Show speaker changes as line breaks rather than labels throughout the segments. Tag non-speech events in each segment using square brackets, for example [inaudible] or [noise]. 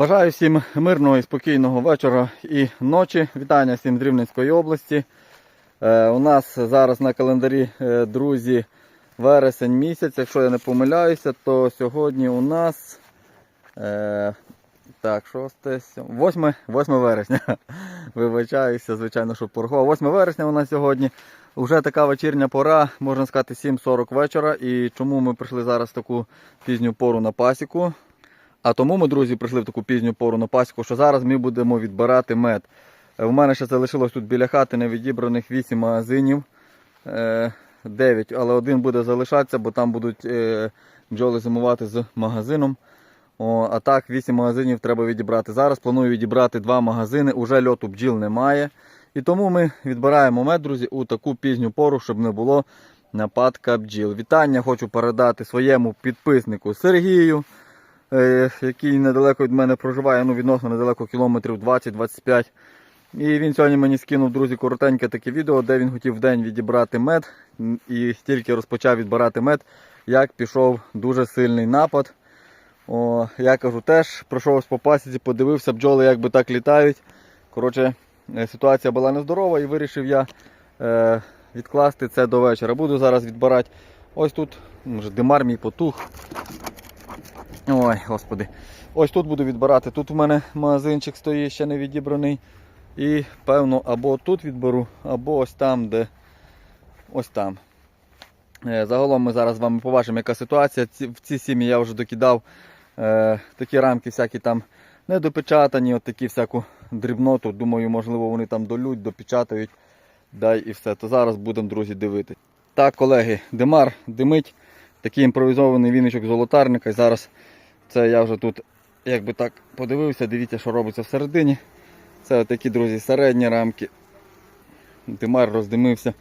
Бажаю всім мирного і спокійного вечора і ночі. Вітання всім з Рівненської області. Е, у нас зараз на календарі, е, друзі, вересень місяць. Якщо я не помиляюся, то сьогодні у нас е, так, 6, 8, 8 вересня. [laughs] Вибачаюся, звичайно, що порахував. 8 вересня у нас сьогодні. Уже така вечірня пора, можна сказати, 7.40 вечора. І чому ми прийшли зараз таку пізню пору на пасіку? А тому ми, друзі, прийшли в таку пізню пору на пасіку, що зараз ми будемо відбирати мед. Е, У мене ще залишилось тут біля хати невідібраних 8 магазинів. 9, але один буде залишатися, бо там будуть е, бджоли зимувати з магазином. О, а так, 8 магазинів треба відібрати. Зараз планую відібрати 2 магазини, уже льоту бджіл немає. І тому ми відбираємо мед, друзі, у таку пізню пору, щоб не було нападка бджіл. Вітання хочу передати своєму підписнику Сергію, е, який недалеко від мене проживає, ну відносно недалеко кілометрів 20-25. І він сьогодні мені скинув, друзі, коротеньке таке відео, де він хотів в день відібрати мед. І тільки розпочав відбирати мед, як пішов дуже сильний напад. О, я кажу, теж пройшов по пасіці, подивився, бджоли як би так літають. Коротше, е, ситуація була нездорова і вирішив я е, відкласти це до вечора. Буду зараз відбирати ось тут, може, димар мій потух. Ой, господи. Ось тут буду відбирати. Тут у мене магазинчик стоїть, ще не відібраний. І певно або тут відберу, або ось там, де ось там. Е, Загалом ми зараз з вами побачимо, яка ситуація. В ці сім'ї я вже докидав е, такі рамки, всякі там недопечатані, от такі всяку дрібноту. Думаю, можливо, вони там долють, допечатають. Дай і все. То зараз будемо, друзі, дивитись. Так, колеги, димар димить. Такий імпровізований віничок золотарника. І зараз це я вже тут, якби так подивився, дивіться, що робиться всередині. Це такі, друзі, середні рамки. Димар роздимився.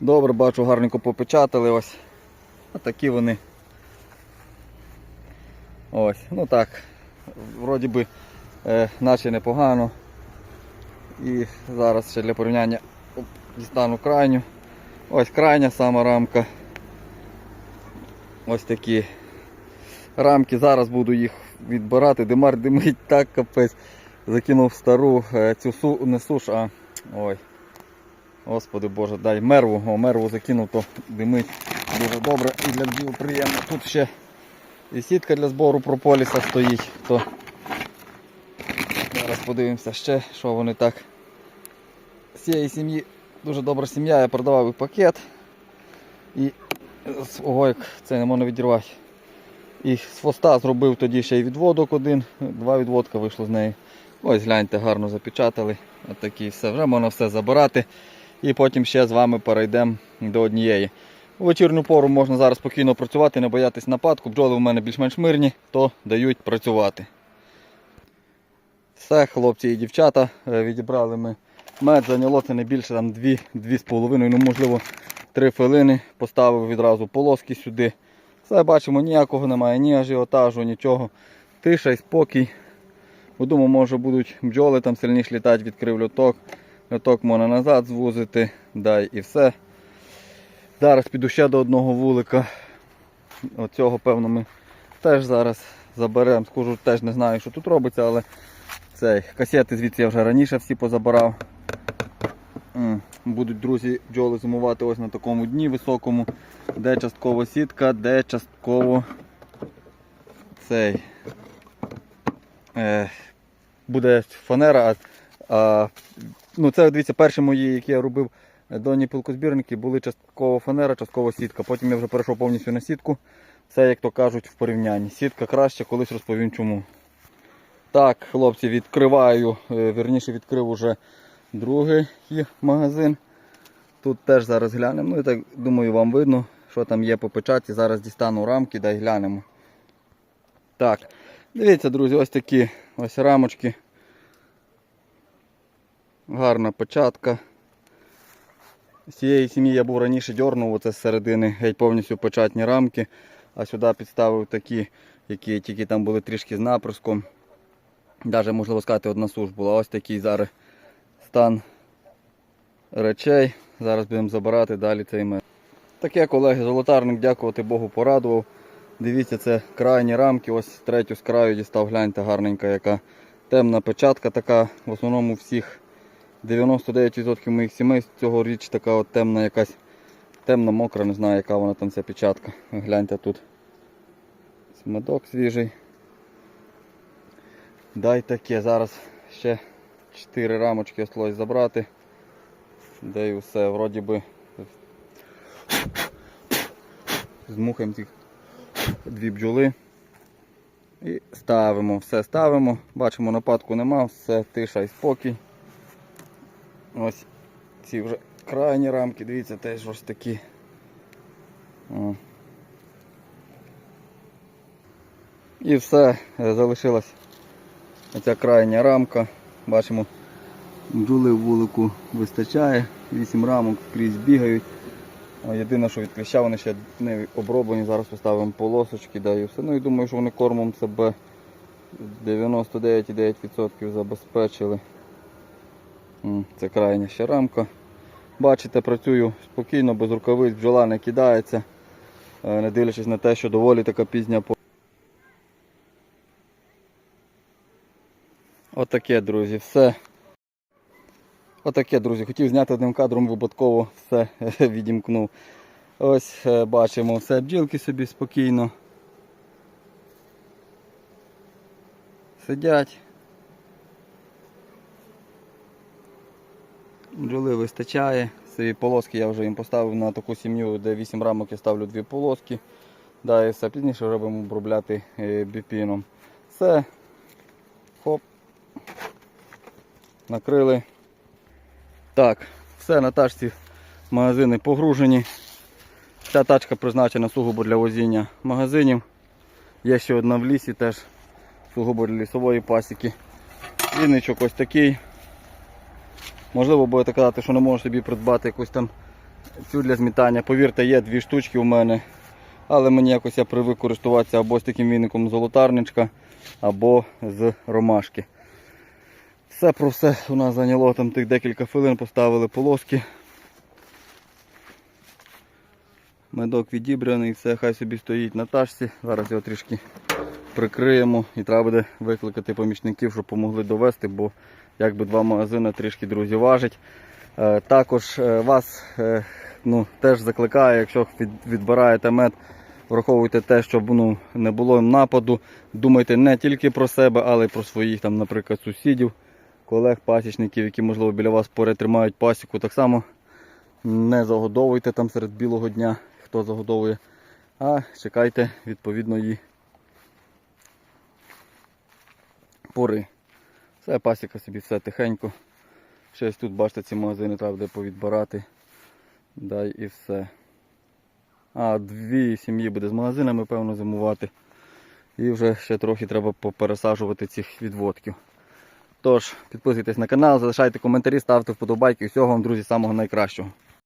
Добре, бачу, гарненько попечатали ось. Отакі вони. Ось, ну так. Вроді би, е, наче непогано. І зараз ще для порівняння оп, дістану крайню. Ось крайня сама рамка. Ось такі рамки. Зараз буду їх відбирати. Димар димить так капець. Закинув стару е, цю су, не суш, а ой. Господи Боже, дай мерву, о, мерву закинув, то димить дуже добре і для бджіл приємно. Тут ще і сітка для збору прополіса стоїть, то зараз подивимося ще, що вони так. З цієї сім'ї дуже добра сім'я, я продавав і пакет. І ого, як це не можна відірвати. І з хвоста зробив тоді ще й відводок один, два відводка вийшло з неї. Ось гляньте, гарно запечатали. Отакі все. Вже можна все забирати. І потім ще з вами перейдемо до однієї. У вечірню пору можна зараз спокійно працювати, не боятись нападку. Бджоли у мене більш-менш мирні, то дають працювати. Все, хлопці і дівчата, е, відібрали ми мед, зайняло це не більше там 2-2,5, ну можливо 3 хвилини. Поставив відразу полоски сюди. Все бачимо, ніякого немає, ні ажіотажу, нічого. Тиша і спокій. Бо думаю, може будуть бджоли там сильніше літати, відкрив льоток. Льоток можна назад звузити, дай і все. Зараз піду ще до одного вулика. Оцього, певно, ми теж зараз заберемо. Скажу, теж не знаю, що тут робиться, але цей, касети звідси я вже раніше всі позабирав. М, Будуть друзі бджоли зимувати ось на такому дні високому, де частково сітка, де частково цей е, буде фанера. А, а, ну це дивіться, перші мої, які я робив доні пилкозбірники, були частково фанера, частково сітка. Потім я вже перейшов повністю на сітку. Це, як то кажуть, в порівнянні. Сітка краще, колись розповім чому. Так, хлопці, відкриваю, е, вірніше відкрив уже другий магазин. Тут теж зараз глянемо. Ну і так думаю, вам видно, що там є по печаті. Зараз дістану рамки, дай глянемо. Так, дивіться, друзі, ось такі ось рамочки. Гарна початка. З цієї сім'ї я був раніше дьорнув, оце з середини геть повністю печатні рамки, а сюди підставив такі, які тільки там були трішки з наприском. Навіть можливо сказати, одна суш була. Ось такий зараз стан речей. Зараз будемо забирати далі цей мед. Таке, колеги, золотарник, дякувати Богу, порадував. Дивіться, це крайні рамки, ось третю з краю дістав, гляньте, гарненька яка темна печатка така. В основному всіх 99% моїх сімей цього річ така от темна якась темно мокра, не знаю яка вона там ця печатка. Гляньте тут. Медок свіжий. Дай таке, зараз ще 4 рамочки осталось забрати. Де і все, вроді би змухаємо цих дві бджоли. І ставимо, все ставимо. Бачимо, нападку нема, все тиша і спокій. Ось ці вже крайні рамки, дивіться, теж ось такі. О. І все, залишилась оця крайня рамка. Бачимо, бджоли в вулику вистачає, 8 рамок скрізь бігають. Єдине, що від кліща вони ще не оброблені, зараз поставимо полосочки, да, і все. Ну і думаю, що вони кормом себе 99,9% забезпечили. Це крайня ще рамка. Бачите, працюю спокійно, без рукавиць, бджола не кидається, е, не дивлячись на те, що доволі така пізня Отаке, друзі, все. Отаке, друзі, хотів зняти одним кадром, випадково все [laughs] відімкнув. Ось е, бачимо все, бджілки собі спокійно. Сидять. Бджоли вистачає. Собі полоски я вже їм поставив на таку сім'ю, де 8 рамок я ставлю 2 полоски. Да, і все пізніше будемо обробляти е, біпіном. Все. Накрили. Так, все на тачці магазини погружені. Ця тачка призначена сугубо для возіння магазинів. Є ще одна в лісі теж сугубо для лісової пасіки. Вінничок ось такий. Можливо, будете казати, що не можу собі придбати якусь там цю для змітання. Повірте, є дві штучки у мене. Але мені якось я привик користуватися або з таким віником золотарничка, або з ромашки. Все про все у нас зайняло там тих декілька хвилин, поставили полоски. Медок відібраний, все, хай собі стоїть на тачці. Зараз його трішки прикриємо і треба буде викликати помічників, щоб допомогли довести, бо якби два магазини трішки друзі важить. Е, Також е, вас е, ну, теж закликаю, якщо відбираєте мед, враховуйте те, щоб ну, не було нападу. Думайте не тільки про себе, але й про своїх, там, наприклад, сусідів, колег, пасічників, які, можливо, біля вас поряд тримають пасіку. Так само не загодовуйте там серед білого дня, хто загодовує, а чекайте відповідної пори. Все, пасіка собі все тихенько. Щось тут, бачите, ці магазини треба буде повідбирати. Дай і все. А, дві сім'ї буде з магазинами, певно, зимувати. І вже ще трохи треба попересаджувати цих відводків. Тож, підписуйтесь на канал, залишайте коментарі, ставте вподобайки. Всього вам, друзі, самого найкращого.